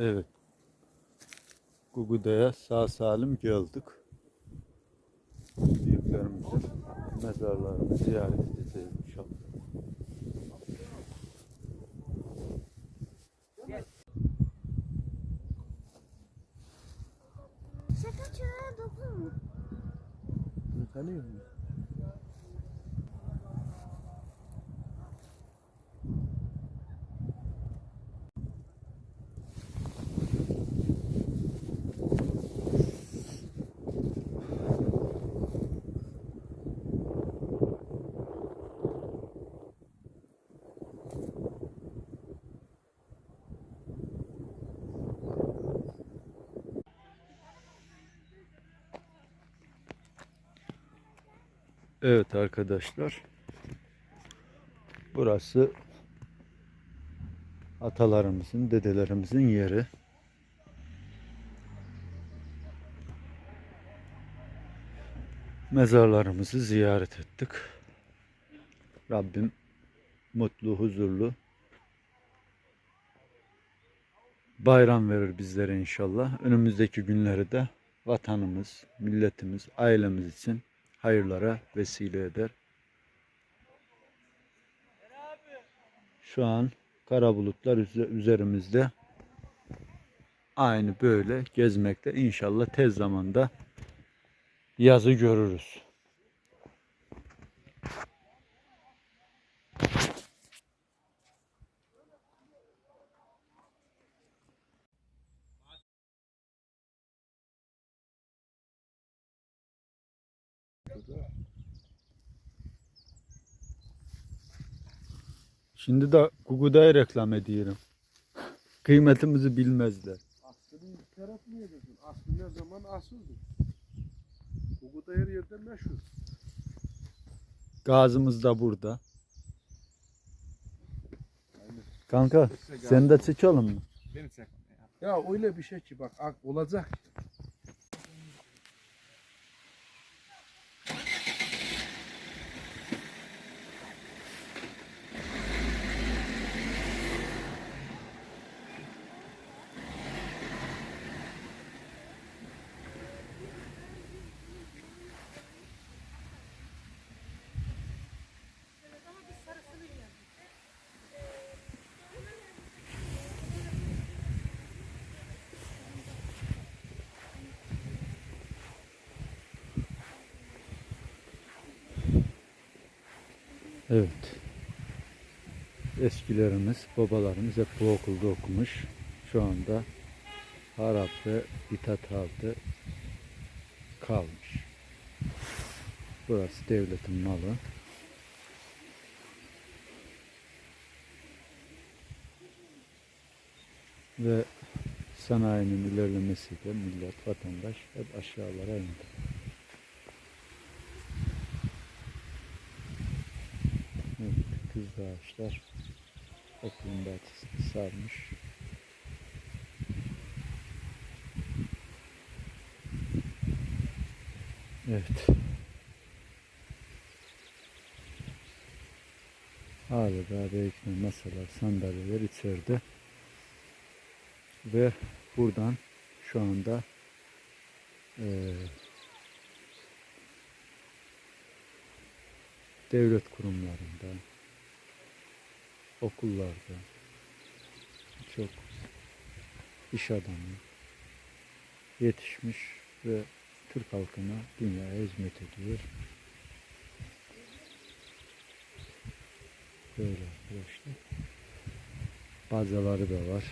Evet. Guguda'ya sağ salim geldik. Büyüklerimizin mezarlarını ziyaret edeceğiz inşallah. Sakın çöreğe dokunma. Tanıyor musun? Evet arkadaşlar. Burası atalarımızın, dedelerimizin yeri. Mezarlarımızı ziyaret ettik. Rabbim mutlu, huzurlu bayram verir bizlere inşallah. Önümüzdeki günleri de vatanımız, milletimiz, ailemiz için hayırlara vesile eder. Şu an kara bulutlar üze- üzerimizde. Aynı böyle gezmekte. İnşallah tez zamanda yazı görürüz. Şimdi de Google'da reklam ediyorum. Kıymetimizi bilmezler. Aslını yaratmayacaksın. Aslı ne zaman asıldı? Bu da her yerde meşhur. Gazımız da burada. Aynen. Kanka sen de çıkalım mı? Beni çek. Ya öyle bir şey ki bak ak- olacak. Evet. Eskilerimiz, babalarımız hep bu okulda okumuş. Şu anda harap ve bitat halde kalmış. Burası devletin malı. Ve sanayinin ilerlemesiyle millet, vatandaş hep aşağılara indi. Kızlı ağaçlar okulun bahçesini sarmış. Evet. Hala daha belki masalar, sandalyeler içeride. Ve buradan şu anda eee devlet kurumlarında, okullarda çok iş adamı yetişmiş ve Türk halkına dünyaya hizmet ediyor. Böyle arkadaşlar. Bazaları da var.